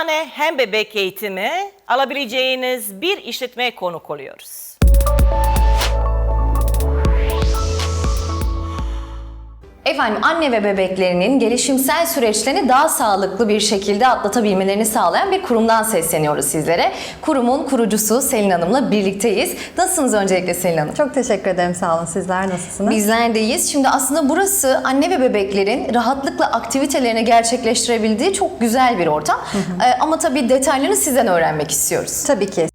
tane hem bebek eğitimi alabileceğiniz bir işletmeye konuk oluyoruz. Efendim anne ve bebeklerinin gelişimsel süreçlerini daha sağlıklı bir şekilde atlatabilmelerini sağlayan bir kurumdan sesleniyoruz sizlere. Kurumun kurucusu Selin Hanım'la birlikteyiz. Nasılsınız öncelikle Selin Hanım? Çok teşekkür ederim sağ olun. Sizler nasılsınız? Bizler deyiz. Şimdi aslında burası anne ve bebeklerin rahatlıkla aktivitelerini gerçekleştirebildiği çok güzel bir ortam. Ee, ama tabii detaylarını sizden öğrenmek istiyoruz. Tabii ki.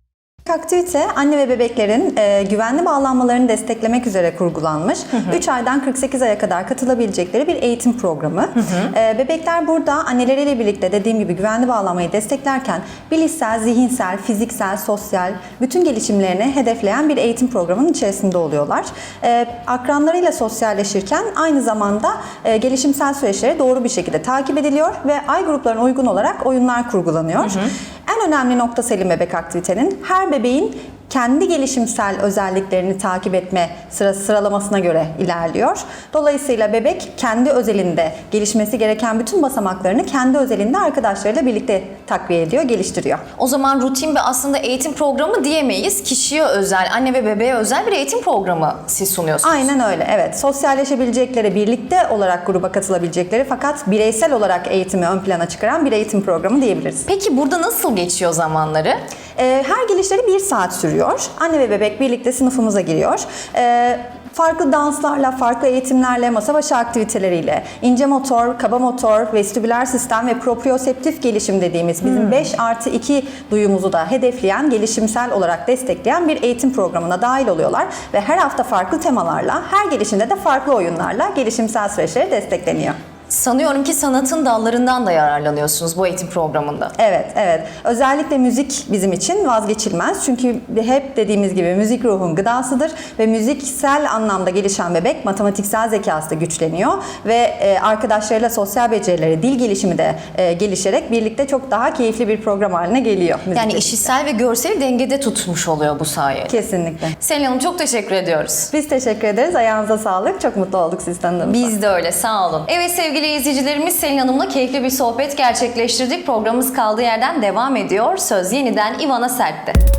Aktivite anne ve bebeklerin e, güvenli bağlanmalarını desteklemek üzere kurgulanmış. 3 aydan 48 aya kadar katılabilecekleri bir eğitim programı. E, bebekler burada anneleriyle birlikte dediğim gibi güvenli bağlanmayı desteklerken bilişsel, zihinsel, fiziksel, sosyal bütün gelişimlerini hedefleyen bir eğitim programının içerisinde oluyorlar. E, akranlarıyla sosyalleşirken aynı zamanda e, gelişimsel süreçleri doğru bir şekilde takip ediliyor ve ay gruplarına uygun olarak oyunlar kurgulanıyor. En önemli nokta Selim Bebek aktivitenin her bebeğin kendi gelişimsel özelliklerini takip etme sıra, sıralamasına göre ilerliyor. Dolayısıyla bebek kendi özelinde gelişmesi gereken bütün basamaklarını kendi özelinde arkadaşlarıyla birlikte takviye ediyor, geliştiriyor. O zaman rutin bir aslında eğitim programı diyemeyiz. Kişiye özel, anne ve bebeğe özel bir eğitim programı siz sunuyorsunuz. Aynen öyle. Evet. Sosyalleşebilecekleri, birlikte olarak gruba katılabilecekleri fakat bireysel olarak eğitimi ön plana çıkaran bir eğitim programı diyebiliriz. Peki burada nasıl geçiyor zamanları? Ee, her gelişleri bir saat sürüyor. Anne ve bebek birlikte sınıfımıza giriyor. Ee, farklı danslarla, farklı eğitimlerle, masa başı aktiviteleriyle, ince motor, kaba motor, vestibüler sistem ve proprioseptif gelişim dediğimiz bizim 5 artı 2 duyumuzu da hedefleyen, gelişimsel olarak destekleyen bir eğitim programına dahil oluyorlar. Ve her hafta farklı temalarla, her gelişimde de farklı oyunlarla gelişimsel süreçleri destekleniyor. Sanıyorum ki sanatın dallarından da yararlanıyorsunuz bu eğitim programında. Evet, evet. Özellikle müzik bizim için vazgeçilmez. Çünkü hep dediğimiz gibi müzik ruhun gıdasıdır ve müziksel anlamda gelişen bebek matematiksel zekası da güçleniyor ve e, arkadaşlarıyla sosyal becerileri, dil gelişimi de e, gelişerek birlikte çok daha keyifli bir program haline geliyor. müzikle Yani işitsel ve görseli dengede tutmuş oluyor bu sayede. Kesinlikle. Selin Hanım çok teşekkür ediyoruz. Biz teşekkür ederiz. Ayağınıza sağlık. Çok mutlu olduk sizi tanıdığımızda. Biz de öyle sağ olun. Evet sevgili izleyicilerimiz Selin Hanım'la keyifli bir sohbet gerçekleştirdik. Programımız kaldığı yerden devam ediyor. Söz yeniden İvana Sert'te.